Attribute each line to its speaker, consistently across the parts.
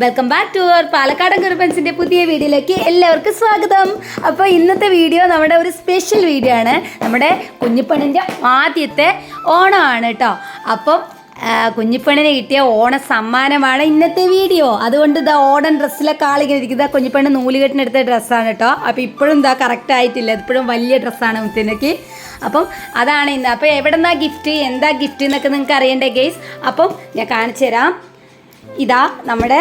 Speaker 1: Welcome back to our പാലക്കാടൻ കുറുപ്പൻസിന്റെ പുതിയ വീഡിയോയിലേക്ക് എല്ലാവർക്കും സ്വാഗതം. അപ്പോൾ ഇന്നത്തെ വീഡിയോ നമ്മുടെ ഒരു സ്പെഷ്യൽ വീഡിയോ ആണ്. നമ്മുടെ കുഞ്ഞിപ്പണിന്റെ ആദ്യത്തെ ഓണമാണ് കേട്ടോ. അപ്പം കുഞ്ഞിപ്പണിന് കിട്ടിയ ഓണ സമ്മാനമാണ് ഇന്നത്തെ വീഡിയോ. അതുകൊണ്ട് ഇതാ ഓണൻ ഡ്രസ്സിലൊക്കെ ആളിങ്ങനെ ഇരിക്കുന്നത് കുഞ്ഞിപ്പണ്ണ് നൂലുകെട്ടിനെടുത്ത ഡ്രസ്സാണ് കേട്ടോ. അപ്പോൾ ഇപ്പോഴും ഇതാ കറക്റ്റ് ആയിട്ടില്ല. ഇപ്പോഴും വലിയ ഡ്രസ്സാണ് മുത്തിനക്ക്. അപ്പം അതാണ് ഇന്ന്. അപ്പോൾ എവിടെന്നാ ഗിഫ്റ്റ് എന്താ ഗിഫ്റ്റ് എന്നൊക്കെ നിങ്ങൾക്ക് അറിയണ്ടേ ഗെയ്സ് അപ്പം ഞാൻ കാണിച്ചു തരാം ഇതാ നമ്മുടെ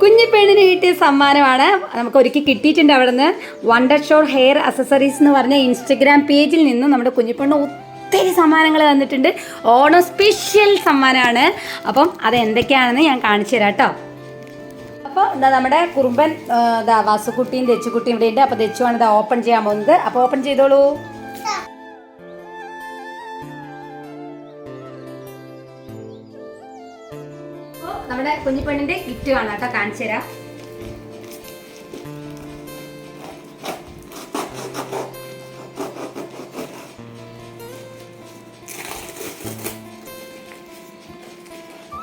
Speaker 1: കുഞ്ഞിപ്പെണ്ണിന് കിട്ടിയ സമ്മാനമാണ്. നമുക്ക് ഒരുക്കി കിട്ടിയിട്ടുണ്ട് അവിടെ നിന്ന് വണ്ടർ ഷോർ ഹെയർ അസസറീസ് എന്ന് പറഞ്ഞ ഇൻസ്റ്റഗ്രാം പേജിൽ നിന്ന് നമ്മുടെ കുഞ്ഞിപ്പെണ്ണ് ഒത്തിരി സമ്മാനങ്ങൾ തന്നിട്ടുണ്ട് ഓണം സ്പെഷ്യൽ സമ്മാനമാണ്. അപ്പം അത് എന്തൊക്കെയാണെന്ന് ഞാൻ കാണിച്ചു തരാം കേട്ടോ. അപ്പോൾ എന്താ നമ്മുടെ കുറുമ്പൻ ഇതാ വാസുക്കുട്ടിയും ദച്ചുക്കുട്ടിയും ഇവിടെ ഉണ്ട്. അപ്പോൾ ദച്ചുവാണ് ഇത് ഓപ്പൺ ചെയ്യാൻ പോകുന്നത്. അപ്പോൾ ഓപ്പൺ ചെയ്തോളൂ. നമ്മുടെ കുഞ്ഞിപ്പെണ്ണിന്റെ കിറ്റ് കാണാം കേട്ടോ കാണിച്ചു തരാം.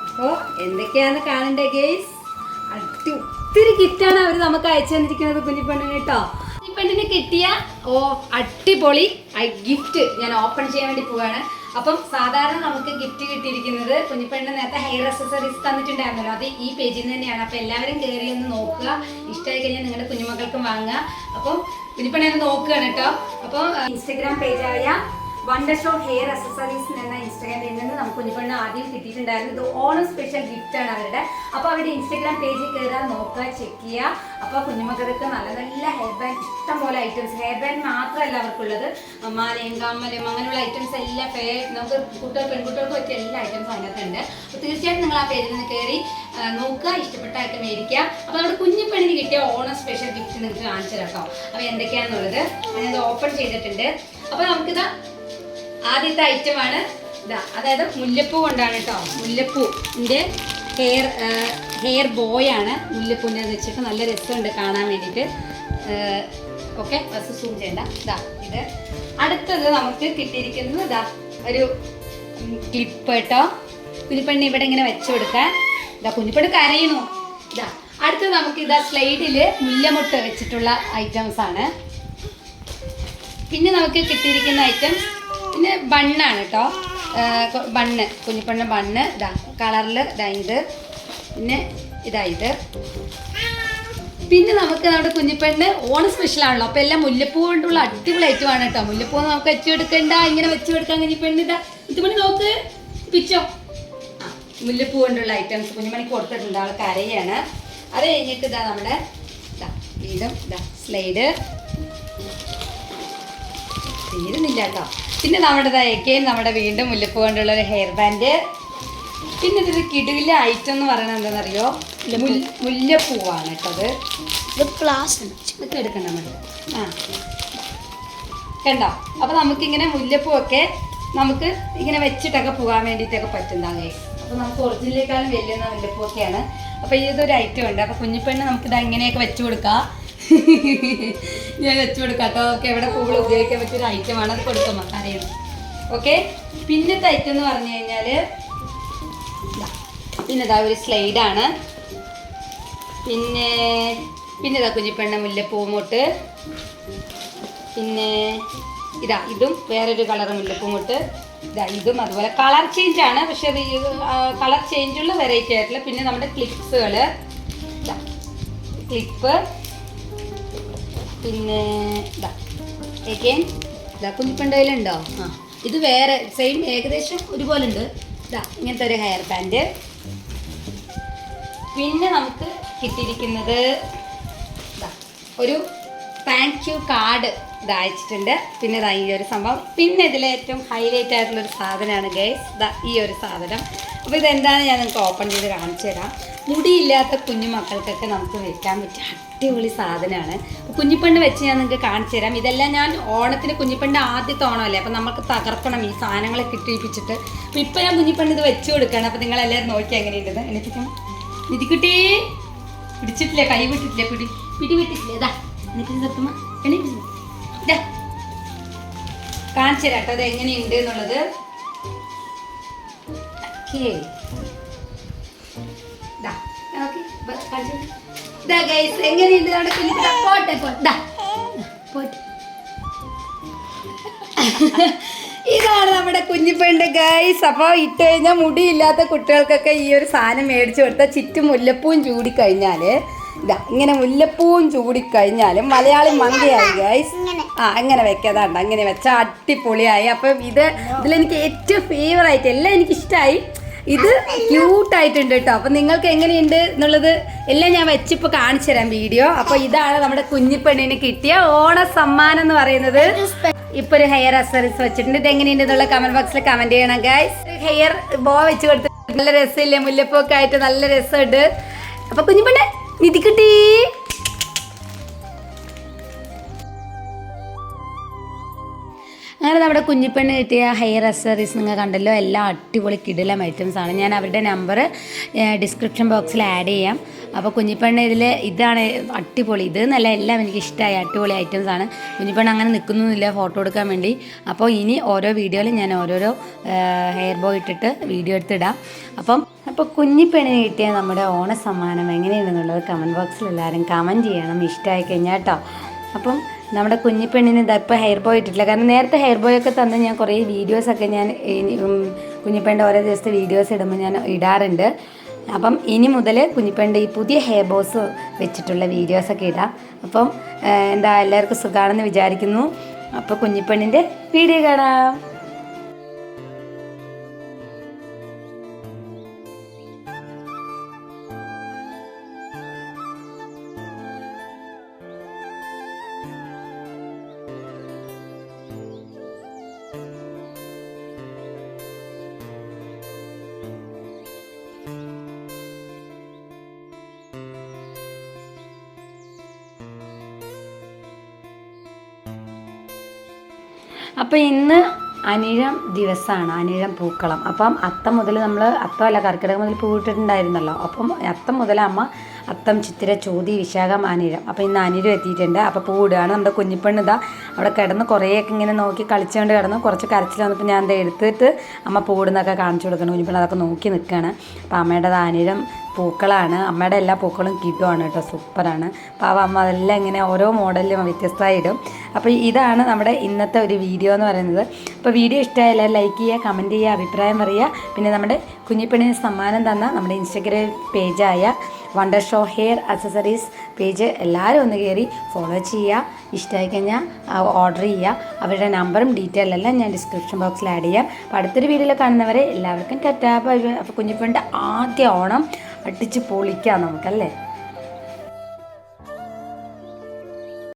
Speaker 1: അപ്പോൾ എന്തൊക്കെയാന്ന് കാണണ്ടേ ഗേസ്? അടി ഒത്തിരി കിറ്റാണ് അവർ നമുക്ക് അയച്ചു തന്നിരിക്കുന്നത് കുഞ്ഞിപ്പെണ്ണിന് കേട്ടോ. കുഞ്ഞിപ്പെണ്ണിന് കിട്ടിയ ഓ അടിപൊളി ഗിഫ്റ്റ് ഞാൻ ഓപ്പൺ ചെയ്യാൻ വേണ്ടി പോവാണ്. അപ്പം സാധാരണ നമുക്ക് ഗിഫ്റ്റ് കിട്ടിയിരിക്കുന്നത് കുഞ്ഞിപ്പെണ്ണ് നേരത്തെ ഹെയർ അക്സസറീസ് തന്നിട്ടുണ്ടായിരുന്നല്ലോ. അത് ഈ പേജിൽ നിന്ന് തന്നെയാണ്. അപ്പം എല്ലാവരും കയറി ഒന്ന് നോക്കുക. ഇഷ്ടമായി കഴിഞ്ഞാൽ നിങ്ങളുടെ കുഞ്ഞുമക്കൾക്കും വാങ്ങുക. അപ്പം കുഞ്ഞിപ്പെണ്ണ നോക്കുകയാണ് കേട്ടോ. അപ്പോൾ ഇൻസ്റ്റഗ്രാം പേജായ വണ്ടർ ഷോ ഹെയർ അക്സസറീസ് എന്ന ഇൻസ്റ്റാഗ്രാമിൽ നിന്ന് നമുക്ക് കുഞ്ഞിപ്പെണ്ണ് ആദ്യം കിട്ടിയിട്ടുണ്ടായിരുന്നു ഇത് ഓണം സ്പെഷ്യൽ ഗിഫ്റ്റ് ആണ് അവരുടെ. അപ്പോൾ അവരുടെ ഇൻസ്റ്റാഗ്രാം പേജിൽ കയറാൻ നോക്കുക ചെക്ക് ചെയ്യുക. അപ്പോൾ കുഞ്ഞുമക്കൾക്ക് നല്ല നല്ല ഹെയർ ബാൻഡ് ഇഷ്ടം പോലെ ഐറ്റംസ് ഹെയർ ബാൻഡ് മാത്രമല്ല അവർക്കുള്ളത്. മാലയും കമ്മലും അങ്ങനെയുള്ള ഐറ്റംസ് എല്ലാം പേ നമുക്ക് കുട്ടികൾ പെൺകുട്ടികൾക്ക് പറ്റിയ എല്ലാ ഐറ്റംസും അതിനകത്തുണ്ട്. അപ്പോൾ തീർച്ചയായിട്ടും നിങ്ങൾ ആ പേജിൽ നിന്ന് കയറി നോക്കുക. ഇഷ്ടപ്പെട്ട ഐറ്റം മേടിക്കുക. അപ്പോൾ നമ്മുടെ കുഞ്ഞിപ്പെണ്ണിന് കിട്ടിയ ഓണം സ്പെഷ്യൽ ഗിഫ്റ്റ് നിങ്ങൾക്ക് കാണിച്ചു കേട്ടോ. അപ്പോൾ എന്തൊക്കെയാണെന്നുള്ളത് ഞാനത് ഓപ്പൺ ചെയ്തിട്ടുണ്ട്. അപ്പോൾ നമുക്കിതാ ആദ്യത്തെ ഐറ്റമാണ് ഇതാ അതായത് മുല്ലപ്പൂ കൊണ്ടാണ് കേട്ടോ മുല്ലപ്പൂവിന്റെ ഹെയർ ഹെയർ ബോയ് ആണ് മുല്ലപ്പൂവിന്റെ വെച്ചിട്ട് നല്ല രസമുണ്ട് കാണാൻ വേണ്ടിയിട്ട്. ഓക്കെ ബസ് സൂം ചെയ്യണ്ട. ഇതാ ഇത് അടുത്തത് നമുക്ക് കിട്ടിയിരിക്കുന്നത് ഇതാ ഒരു ക്ലിപ്പ് കേട്ടോ കുഞ്ഞിപ്പെണ്ണി ഇവിടെ ഇങ്ങനെ വെച്ചു കൊടുക്കാൻ. ഇതാ കുഞ്ഞിപ്പെണ്ണ് കരയുന്നു. ഇതാ അടുത്തത് നമുക്ക് ഇതാ സ്ലൈഡിൽ മുല്ലമുട്ട് വെച്ചിട്ടുള്ള ഐറ്റംസ് ആണ്. പിന്നെ നമുക്ക് കിട്ടിയിരിക്കുന്ന ഐറ്റം പിന്നെ ബണ്ണാണ് കേട്ടോ ബണ്ണ് കുഞ്ഞിപ്പണ്ണ ബണ്ണ്. ഇതാ കളറിൽ ഇതാ ഇത്. പിന്നെ ഇതാ ഇത്. പിന്നെ നമുക്ക് നമ്മുടെ കുഞ്ഞിപ്പെണ്ണ് ഓണം സ്പെഷ്യൽ ആണല്ലോ. അപ്പോൾ എല്ലാം മുല്ലപ്പൂ കൊണ്ടുള്ള അടിപൊളി ഐറ്റമാണ് കേട്ടോ മുല്ലപ്പൂ നമുക്ക് വെച്ചു കൊടുക്കണ്ട. ഇങ്ങനെ വെച്ച് കൊടുക്കാൻ കുഞ്ഞിപ്പെണ്ണ് ഇതാ. കുഞ്ഞിപ്പണി നോക്ക്. പിച്ചോ. മുല്ലപ്പൂ കൊണ്ടുള്ള ഐറ്റംസ് കുഞ്ഞുമണിക്ക് കൊടുത്തിട്ടുണ്ട്. ആൾ കരയാണ്. അത് കഴിഞ്ഞിട്ട് ഇതാ നമ്മുടെ ഇതാ വീണ്ടും ഇതാ സ്ലൈഡ് തീരുന്നില്ല കേട്ടോ പിന്നെ നമ്മുടെ ദയക്കേം നമ്മുടെ വീണ്ടും മുല്ലപ്പ് കൊണ്ടുള്ള ഒരു ഹെയർ ബാൻഡ് പിന്നെ ഇതൊരു കിടുകിലെ ഐറ്റം എന്ന് പറയുന്നത് എന്താണെന്നറിയോ? മുല്ല- മുല്ലപ്പൂവാണ് കേട്ടോ അത്.
Speaker 2: ഇത് പ്ലാസ്റ്റിക്
Speaker 1: ഇതൊക്കെ എടുക്കണ്ട നമ്മൾ. ആ. കണ്ടോ? അപ്പോൾ നമുക്കിങ്ങനെ മുല്ലപ്പൂവൊക്കെ നമുക്ക് ഇങ്ങനെ വെച്ചിട്ടൊക്കെ പോകാൻ വേണ്ടിയിട്ടൊക്കെ പറ്റുന്നതാണ്. അപ്പോൾ നമുക്ക് ഒറിജിനലേക്കാളും വലിയ മുല്ലപ്പൂവൊക്കെയാണ്. അപ്പോൾ ഇതൊരു ഐറ്റം ഉണ്ട്. അപ്പോൾ കുഞ്ഞിപ്പെണ്ണ് നമുക്കിത് ഇങ്ങനെയൊക്കെ വെച്ച് കൊടുക്കാം. ഞാൻ വെച്ചു കൊടുക്കാം. കേട്ടോ. നമുക്ക് എവിടെ പൂവ് ഉപയോഗിക്കാൻ പറ്റിയൊരു ഐറ്റമാണ് അത് കൊടുക്കും മക്കാരയും ഓക്കെ പിന്നത്തെ ഐറ്റം എന്ന് പറഞ്ഞു കഴിഞ്ഞാൽ പിന്നെ ഇതാ ഒരു സ്ലൈഡാണ് പിന്നെ പിന്നെ ഇതാ കുഞ്ഞിപ്പെണ്ണ മുല്ല പൂമൊട്ട് പിന്നെ ഇതാ ഇതും വേറൊരു കളർ മുല്ലപ്പൂമുട്ട്. ഇതാ ഇതും അതുപോലെ കളർ ചേഞ്ച് ആണ്. പക്ഷെ അത് കളർ ചേഞ്ചുള്ള വെറൈറ്റി ആയിട്ടുള്ള പിന്നെ നമ്മുടെ ക്ലിപ്സുകൾ ക്ലിപ്പ് പിന്നെ ഇതാ ഇതാ കുഞ്ഞിപ്പണ്ടയിലുണ്ടോ? ആ ഇത് വേറെ സെയിം ഏകദേശം ഒരുപോലെ ഉണ്ട് ഇതാ ഇങ്ങനത്തെ ഒരു ഹെയർ ബാൻഡ് പിന്നെ നമുക്ക് കിട്ടിയിരിക്കുന്നത് ഒരു താങ്ക് യു കാർഡ് ഇത് അയച്ചിട്ടുണ്ട്. പിന്നെ ഇതാ ഈ ഒരു സംഭവം. പിന്നെ ഇതിലെ ഏറ്റവും ഹൈലൈറ്റ് ആയിട്ടുള്ള ഒരു സാധനമാണ് ഗൈസ് ഇതാ ഈ ഒരു സാധനം. അപ്പോൾ ഇതെന്താണ് ഞാൻ നിങ്ങൾക്ക് ഓപ്പൺ ചെയ്ത് കാണിച്ചു തരാം. മുടിയില്ലാത്ത കുഞ്ഞു മക്കൾക്കൊക്കെ നമുക്ക് വെക്കാൻ പറ്റിയ അടിപൊളി സാധനമാണ്. കുഞ്ഞിപ്പണ്ട് വെച്ച് ഞാൻ നിങ്ങൾക്ക് കാണിച്ചു തരാം. ഇതെല്ലാം ഞാൻ ഓണത്തിന് കുഞ്ഞിപ്പണ്ട് ആദ്യത്തെ ഓണമല്ലേ? അപ്പോൾ നമുക്ക് തകർക്കണം ഈ സാധനങ്ങളെ കിട്ടിയിപ്പിച്ചിട്ട് അപ്പോൾ ഇപ്പം ഞാൻ കുഞ്ഞിപ്പണ്ട് ഇത് വെച്ച് കൊടുക്കുകയാണ്. അപ്പോൾ നിങ്ങളെല്ലാവരും നോക്കി എങ്ങനെയുണ്ടെന്ന്. എനിക്കും ഇത് കിട്ടി പിടിച്ചിട്ടില്ല? കൈ വിട്ടിട്ടില്ല? പിടി പിടി വിട്ടിട്ടില്ല ഇതാ എന്നിട്ട് സത്യമ്മ ഇതാ കാണിച്ചു തരാം കേട്ടോ അത് എങ്ങനെയുണ്ട് എന്നുള്ളത്. ഓക്കേ അപ്പൊ എങ്ങനെയുണ്ട്? നമ്മുടെ കുഞ്ഞിപ്പ പോട്ടെ ഇതാണ് നമ്മുടെ കുഞ്ഞിപ്പെണ്ണിന്റെ ഗൈസ് അപ്പോൾ ഇട്ട് കഴിഞ്ഞാൽ മുടിയില്ലാത്ത കുട്ടികൾക്കൊക്കെ ഈ ഒരു സാധനം മേടിച്ചു കൊടുത്താൽ ചുറ്റും മുല്ലപ്പൂവും ചൂടിക്കഴിഞ്ഞാൽ ഇതാ ഇങ്ങനെ മുല്ലപ്പൂവും ചൂടിക്കഴിഞ്ഞാലും മലയാളി മങ്കയായി ഗൈസ് ആ അങ്ങനെ വെക്കാതാണ്ട് അങ്ങനെ വെച്ചാൽ അടിപൊളിയായി. അപ്പം ഇത് ഇതിലെനിക്ക് ഏറ്റവും ഫേവറായിട്ട് എല്ലാം എനിക്ക് ഇഷ്ടമായി ഇത് ക്യൂട്ടായിട്ടുണ്ട് കേട്ടോ അപ്പം നിങ്ങൾക്ക് എങ്ങനെയുണ്ട് എന്നുള്ളത് എല്ലാം ഞാൻ വെച്ചിപ്പോൾ കാണിച്ചു തരാം വീഡിയോ. അപ്പോൾ ഇതാണ് നമ്മുടെ കുഞ്ഞിപ്പെണ്ണിന് കിട്ടിയ ഓണ സമ്മാനം എന്ന് പറയുന്നത്. ഇപ്പൊ ഒരു ഹെയർ അക്സറീസ് വെച്ചിട്ടുണ്ട്. ഇത് എങ്ങനെയുണ്ട് എന്നുള്ള കമന്റ് ബോക്സിൽ കമന്റ് ചെയ്യണം ഗൈസ് ഹെയർ ബോ വെച്ച് കൊടുത്ത് നല്ല രസമില്ലേ? മുല്ലപ്പൊക്കെ ആയിട്ട് നല്ല രസമുണ്ട്. അപ്പൊ കുഞ്ഞിപ്പെണ്ണെ നിധി കിട്ടി. അങ്ങനെ നമ്മുടെ കുഞ്ഞിപ്പെണ്ണ് കിട്ടിയ ഹെയർ അക്സറീസ് നിങ്ങൾ കണ്ടല്ലോ എല്ലാം അടിപൊളി കിടിലം ഐറ്റംസ് ആണ്. ഞാൻ അവരുടെ നമ്പർ ഡിസ്ക്രിപ്ഷൻ ബോക്സിൽ ആഡ് ചെയ്യാം. അപ്പോൾ കുഞ്ഞിപ്പെണ്ണ് ഇതിൽ ഇതാണ് അടിപൊളി. ഇത് നല്ല എല്ലാം എനിക്ക് ഇഷ്ടമായി അടിപൊളി ഐറ്റംസ് ആണ്. കുഞ്ഞിപ്പെണ്ണ് അങ്ങനെ നിൽക്കുന്നൊന്നുമില്ല ഫോട്ടോ എടുക്കാൻ വേണ്ടി. അപ്പോൾ ഇനി ഓരോ വീഡിയോയിലും ഞാൻ ഓരോരോ ഹെയർ ബോ ഇട്ടിട്ട് വീഡിയോ എടുത്തിടാം. അപ്പം അപ്പോൾ കുഞ്ഞിപ്പെണ്ണിന് കിട്ടിയ നമ്മുടെ ഓണ സമ്മാനം എങ്ങനെയാണെന്നുള്ളത് കമന്റ് ബോക്സിൽ എല്ലാവരും കമന്റ് ചെയ്യണം. ഇഷ്ടമായി കഴിഞ്ഞാൽ കേട്ടോ അപ്പം നമ്മുടെ കുഞ്ഞിപ്പെണ്ണിന് ഇതാ ഇപ്പോൾ ഹെയർ ബോയ് ഇട്ടിട്ടില്ല. കാരണം നേരത്തെ ഹെയർ ബോയ് ഒക്കെ തന്ന് ഞാൻ കുറേ വീഡിയോസൊക്കെ ഞാൻ കുഞ്ഞിപ്പെണ്ണിന്റെ ഓരോ ദിവസത്തെ വീഡിയോസ് ഇടുമ്പോൾ ഞാൻ ഇടാറുണ്ട്. അപ്പം ഇനി മുതൽ കുഞ്ഞിപ്പെണ്ണിന്റെ ഈ പുതിയ ഹെയർ ബോസ് വെച്ചിട്ടുള്ള വീഡിയോസൊക്കെ ഇടാം. അപ്പം എന്താ എല്ലാവർക്കും സുഖമാണെന്ന് വിചാരിക്കുന്നു. അപ്പോൾ കുഞ്ഞിപ്പെണ്ണിന്റെ വീഡിയോ കാണാം. അപ്പോൾ ഇന്ന് അനിഴം ദിവസമാണ് അനിഴം പൂക്കളം. അപ്പം അത്തം മുതൽ നമ്മൾ അത്തമല്ല കർക്കിടകം മുതൽ പൂവിട്ടിട്ടുണ്ടായിരുന്നല്ലോ. അപ്പം അത്തം മുതൽ അമ്മ അത്തം ചിത്തിര ചോതി വിശാഖം അനിഴം. അപ്പോൾ ഇന്ന് അനിഴം എത്തിയിട്ടുണ്ട്. അപ്പോൾ പൂവിടുകയാണ് നമ്മുടെ കുഞ്ഞിപ്പെണ്ണ് ഇതാ അവിടെ കിടന്ന് കുറേയൊക്കെ ഇങ്ങനെ നോക്കി കളിച്ചുകൊണ്ട് കിടന്ന് കുറച്ച് കരച്ചിൽ വന്നപ്പോൾ ഞാൻ അത് എടുത്തിട്ട് അമ്മ പൂവിടുന്നൊക്കെ കാണിച്ചു കൊടുക്കണം കുഞ്ഞിപ്പെണ്ണ് അതൊക്കെ നോക്കി നിൽക്കുകയാണ്. അപ്പോൾ അമ്മയുടെ അനിഴം പൂക്കളാണ്. അമ്മയുടെ എല്ലാ പൂക്കളും കിട്ടുവാണ് കേട്ടോ. സൂപ്പറാണ്. പാവ അമ്മ അതെല്ലാം ഇങ്ങനെ ഓരോ മോഡലിലും വ്യത്യസ്തമായി ഇടും. അപ്പോൾ ഇതാണ് നമ്മുടെ ഇന്നത്തെ ഒരു വീഡിയോ എന്ന് പറയുന്നത്. അപ്പോൾ വീഡിയോ ഇഷ്ടമായാൽ ലൈക്ക് ചെയ്യുക കമന്റ് ചെയ്യുക അഭിപ്രായം പറയുക. പിന്നെ നമ്മുടെ കുഞ്ഞിപ്പെണ്ണിന് സമ്മാനം തന്ന നമ്മുടെ Instagram പേജായ wonder show hair accessories page എല്ലാവരും ഒന്ന് കയറി ഫോളോ ചെയ്യുക. ഇഷ്ടമായി കഴിഞ്ഞാൽ ഓർഡർ ചെയ്യുക. അവരുടെ നമ്പറും ഡീറ്റെയിൽ എല്ലാം ഞാൻ ഡിസ്ക്രിപ്ഷൻ ബോക്സിൽ ആഡ് ചെയ്യാം. അപ്പോൾ അടുത്തൊരു വീഡിയോയിൽ കാണുന്നവരെ എല്ലാവർക്കും ടാറ്റാ അപ്പോൾ ആദ്യ ഓണം അടിച്ച് പൊളിക്കാം നമുക്കല്ലേ?